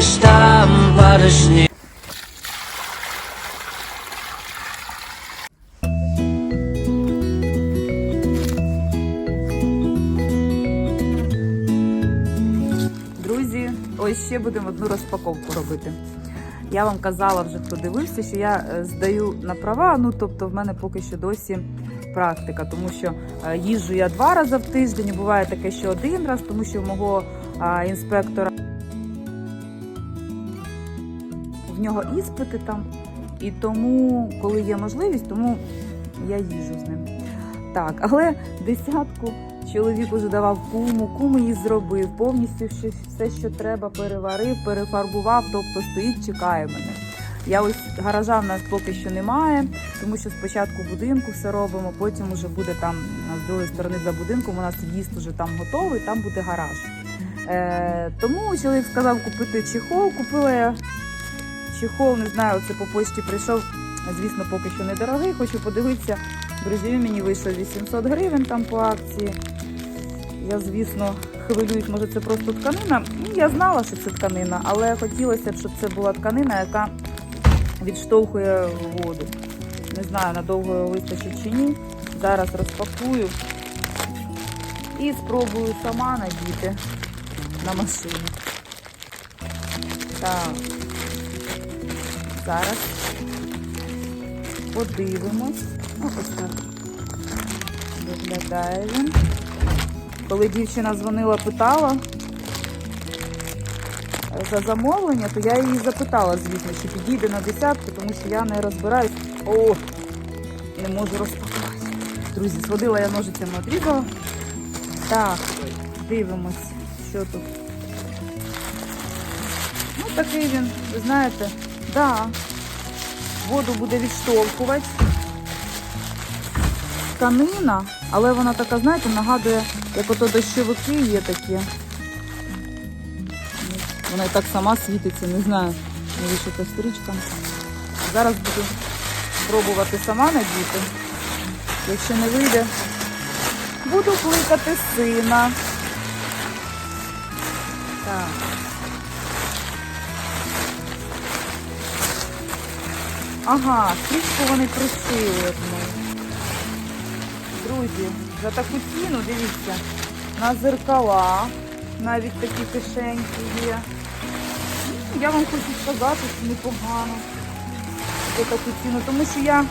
десь там паде. Друзі, ось ще будемо одну розпаковку робити. Я вам казала вже, хто дивився, що я е, здаю на права. Ну тобто, в мене поки що досі практика, тому що е, їжджу я два рази в тиждень. Буває таке, що один раз, тому що мого інспектора в нього іспити там. І тому, коли є можливість, тому я їжджу з ним. Так, але десятку чоловік уже давав куму, кум її зробив, повністю все, що треба, переварив, перефарбував, тобто стоїть, чекає мене. Я ось гаража в нас поки що немає, тому що спочатку будинку все робимо, потім уже буде там з другої сторони за будинком. У нас в'їзд уже там готовий, там буде гараж. Е, тому чоловік сказав купити чехол. Купила я чехол, не знаю, це по почті прийшов. Звісно, поки що недорогий. Хочу подивитися. Друзі, мені вийшло 800 гривень там по акції. Я, звісно, хвилююсь, може це просто тканина. Ну, Я знала, що це тканина, але хотілося б, щоб це була тканина, яка відштовхує воду. Не знаю, надовго вистачить чи ні. Зараз розпакую і спробую сама надіти на машину. Так. Зараз подивимось. Ну, ось так виглядає він. Коли дівчина дзвонила, питала е, за замовлення, то я її запитала, звісно, чи підійде на десятку, тому що я не розбираюсь. О, не можу розпакувати. Друзі, сводила я ножицями одрізала. Так, дивимось, що тут. Ну, такий він, ви знаєте, да, воду буде відштовхувати. Тканина, але вона така, знаєте, нагадує, як ото дощовики є такі. Вона і так сама світиться, не знаю, навіщо та стрічка. Зараз буду пробувати сама надіти. Якщо не вийде, буду кликати сина. Так. Ага, стрічку вони просили одну. Друзі, за таку ціну, дивіться, на зеркала навіть такі кишеньки є. Я вам хочу сказати, що непогано за таку ціну, тому що я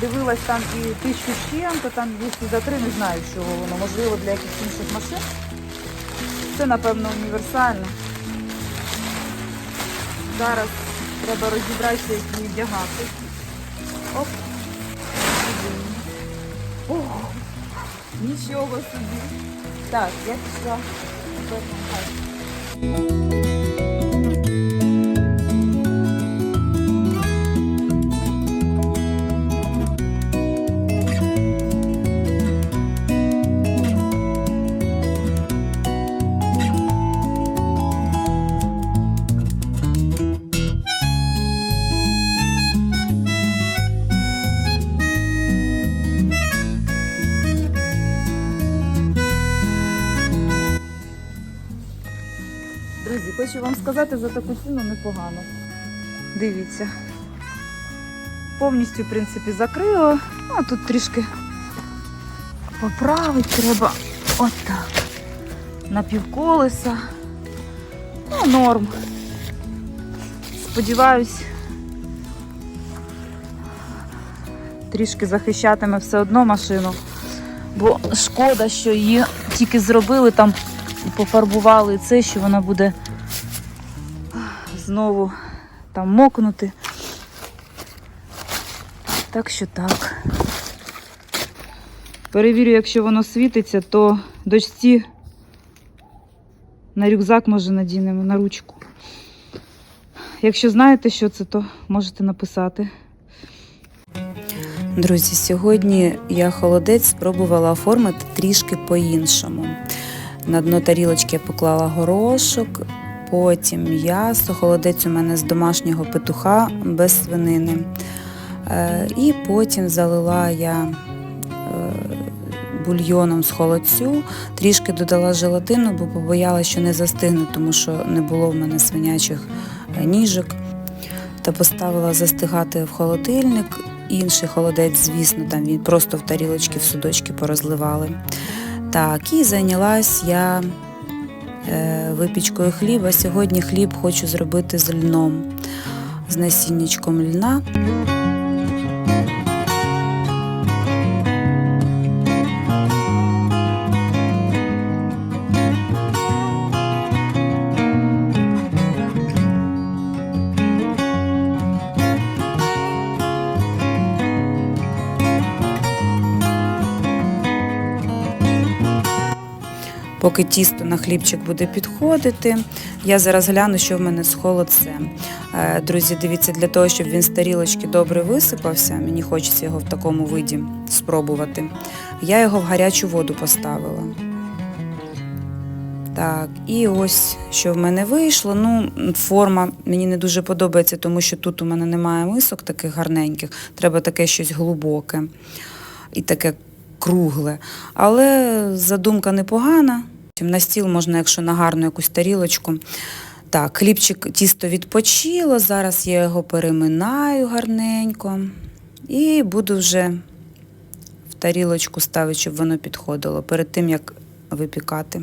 дивилась там і тисячу чим-то, там 200 за три, не знаю, чого воно, можливо, для якихось інших машин. Це, напевно, універсально. Зараз треба розібратися, як її вдягати. Оп. Ого, нічого собі. Так, я пішла. Вам сказати, за таку ціну непогано. Дивіться. Повністю, в принципі, закрила. Ну, а тут трішки поправити треба. Отак. На півколеса. Ну, норм. Сподіваюсь, трішки захищатиме все одно машину. Бо шкода, що її тільки зробили там і пофарбували це, що вона буде знову там мокнути. Так що так. Перевірю, якщо воно світиться, то дочці На рюкзак може надінемо, на ручку. Якщо знаєте, що це, то можете написати. Друзі, сьогодні я холодець спробувала оформити трішки по-іншому. На дно тарілочки я поклала горошок, потім м'ясо. Холодець у мене з домашнього петуха без свинини. Е, І потім залила я е, бульйоном з холодцю, трішки додала желатину, бо побоялася, що не застигне, тому що не було в мене свинячих е, ніжок. Та поставила застигати в холодильник. Інший холодець, звісно, там він просто в тарілочки, в судочки порозливали. Так, і зайнялась я випічкою хліба. Сьогодні хліб хочу зробити з льном, з насіннячком льна. Поки тісто на хлібчик буде підходити, я зараз гляну, що в мене з холодцем. Е, Друзі, дивіться, для того, щоб він з тарілочки добре висипався, мені хочеться його в такому виді спробувати. Я його в гарячу воду поставила. Так, і ось що в мене вийшло. Ну, форма мені не дуже подобається, тому що тут у мене немає мисок таких гарненьких. Треба таке щось глибоке і таке кругле. Але задумка непогана. На стіл можна, якщо на гарну якусь тарілочку. Так, хлібчик тісто відпочило. Зараз я його переминаю гарненько і буду вже в тарілочку ставити, щоб воно підходило перед тим, як випікати.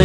І